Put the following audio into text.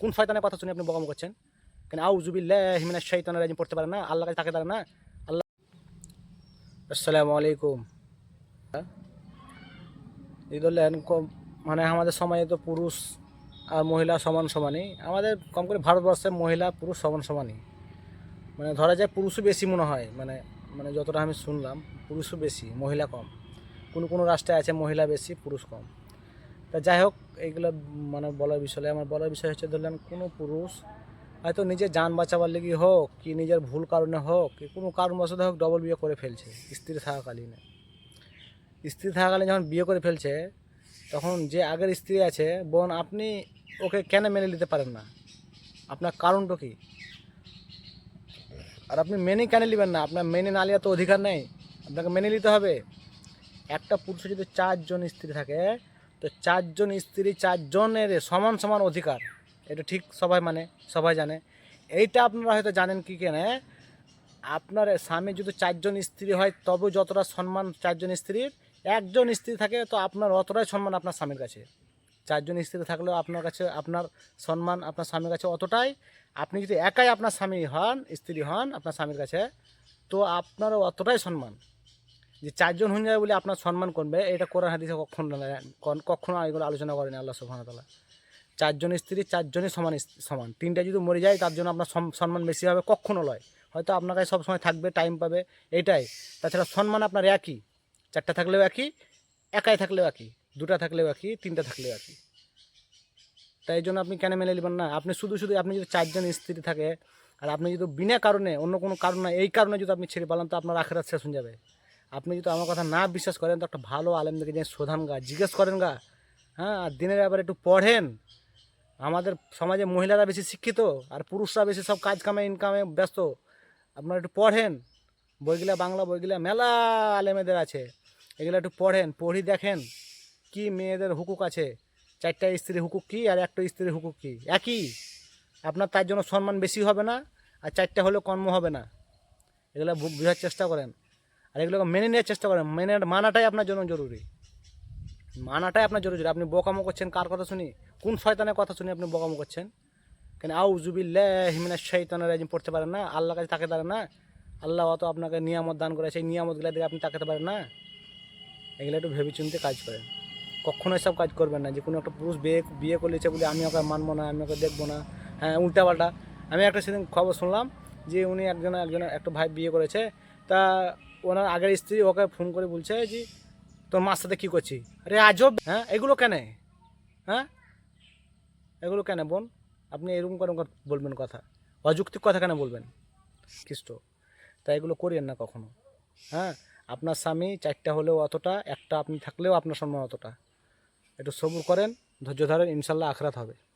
কোন শয়তানের কথা শুনে আপনি বকাম করছেন? কেন আউ জুবিল্লাহ হিমিনা শৈতানের রাজিম, পড়তে পারে না? আল্লাহ কাছে তাকে পারে না? আল্লাহ আসসালামু আলাইকুম। এই ধরলেন মানে আমাদের সমাজে তো পুরুষ আর মহিলা সমান সমানই। আমাদের কম করে ভারতবর্ষে মহিলা, পুরুষ সমান সমানই। মানে ধরা যায় পুরুষও বেশি মনে হয়। মানে মানে যতটা আমি শুনলাম, পুরুষও বেশি, মহিলা কম। কোনো কোনো রাষ্ট্রে আছে মহিলা বেশি, পুরুষ কম। তা যাই হোক এইগুলো মানে বলার বিষয় আমার বলার বিষয় হচ্ছে, ধরলেন কোনো পুরুষ হয়তো নিজের যান বাঁচাবার লেগে হোক কি নিজের ভুল কারণে হোক, কি কোনো কারণবশত হোক ডবল বিয়ে করে ফেলছে স্ত্রী থাকাকালীন। স্ত্রী থাকাকালীন যখন বিয়ে করে ফেলছে, তখন যে আগের স্ত্রী আছে, বোন, আপনি ওকে কেন মেনে নিতে পারেন না? আপনার কারণটা কি? আর আপনি মেনে কেন নেবেন না? আপনার মেনে না নেওয়ার তো অধিকার নেই। আপনাকে মেনে নিতে হবে। একটা পুরুষের যদি চারজন স্ত্রী থাকে তো চারজন স্ত্রী, চারজনের সমান সমান অধিকার। এটা ঠিক সবাই মানে সবাই জানে। এইটা আপনারা হয়তো জানেন কি কেনে আপনার স্বামী যদি চারজন স্ত্রী হয়, তবে যতটা সম্মান চারজন স্ত্রীর, একজন স্ত্রী থাকে, তো আপনার অতটাই সম্মান আপনার স্বামীর কাছে। চারজন স্ত্রী থাকলেও আপনার কাছে, আপনার সম্মান আপনার স্বামীর কাছে অতটাই। আপনি যদি একাই আপনার স্বামী হন, স্ত্রী হন আপনার স্বামীর কাছে, তো আপনারও অতটাই সম্মান। যে চারজন হয়ে যাবে বলে আপনার সম্মান করবে, এটা কোরআন হাদিসে কখনো কখনো এগুলো আলোচনা করেনি আল্লাহ তাআলা। চারজন স্ত্রী, চারজনই সমান সমান। তিনটা যদি মরে যায়, তার জন্য আপনার সম- সম্মান বেশি হবে, কখনো নয়। হয়তো আপনার কাছে সবসময় থাকবে টাইম পাবে এইটাই তাছাড়া সম্মান আপনার একই। চারটা থাকলেও একই, একাই থাকলেও একই। দুটা থাকলেও একই, তিনটা থাকলেও একই। তাই জন্য আপনি কেন মেনে নেবেন না? আপনি শুধু শুধু, আপনি যদি চারজন স্ত্রী থাকে, আর আপনি যদি বিনা কারণে, অন্য কোনো কারণ না, এই কারণে যদি আপনি ছেড়ে পালান, তো আপনার আখেরাত শেষ হয়ে যাবে। আপনি যদি আমার কথা না বিশ্বাস করেন, তো একটা ভালো আলেমদেরকে যে শোধান গা, জিজ্ঞেস করেন গা। হ্যাঁ আর দিনের ব্যাপারে একটু পড়েন। আমাদের সমাজে মহিলারা বেশি শিক্ষিত, আর পুরুষরা বেশি সব কাজ কামে ইনকামে ব্যস্ত। আপনারা একটু পড়েন। বইগুলা, বাংলা বইগুলা মেলা আলেমেদের আছে। এগুলো একটু পড়েন, পড়ি দেখেন কি মেয়েদের হুকুক আছে। চারটা স্ত্রীর হুকুক কি, আর একটা স্ত্রীর হুকুক কি? একই। আপনার তার জন্য সম্মান বেশি হবে না, আর চারটা হলেও কর্ম হবে না। এগুলো বোঝার চেষ্টা করেন। আর এগুলোকে মেনে নেওয়ার চেষ্টা করেন। মেনে মানাটাই আপনার জন্য জরুরি। মানাটাই আপনার জরুরি। আপনি বোকামো করছেন কার কথা শুনি? কোন শয়তানের কথা শুনি আপনি বোকামো করছেন? কেন আউ জুবিল্লাহ হিমিনা শৈতানের রাজিম পড়তে পারেন না? আল্লাহ কাছে তাকে পারেন না? আল্লাহ অত আপনাকে নিয়ামত দান করে, সেই নিয়ামতগুলো দিকে আপনি তাকাতে পারেন না? এগুলো একটু ভেবে চিন্তে কাজ করেন। কখনো এসব কাজ করবেন না যে কোনো একটা পুরুষ বিয়ে বিয়ে করলেছে বলে, আমি ওকে মানবো না, আমি ওকে দেখব না। হ্যাঁ উল্টাপাল্টা। আমি একটা সেদিন খবর শুনলাম যে উনি একজন একজন, একটা ভাই বিয়ে করেছে। তা ওনার আগের স্ত্রী ওকে ফোন করে বলছে যে, তোর মার সাথে কী করছি? আরে আজব! হ্যাঁ এগুলো কেন? হ্যাঁ? এগুলো কেন বোন? আপনি এরকম করে বলবেন কথা? অযৌক্তিক কথা কেন বলবেন? খ্রিস্ট তাই এগুলো করিয়েন না কখনো। হ্যাঁ আপনার স্বামী চারটা হলেও অতটা, একটা আপনি থাকলেও আপনার সম্মান অতটা। একটু সবুর করেন, ধৈর্য ধরেন, ইনশাল্লাহ আখরাত হবে।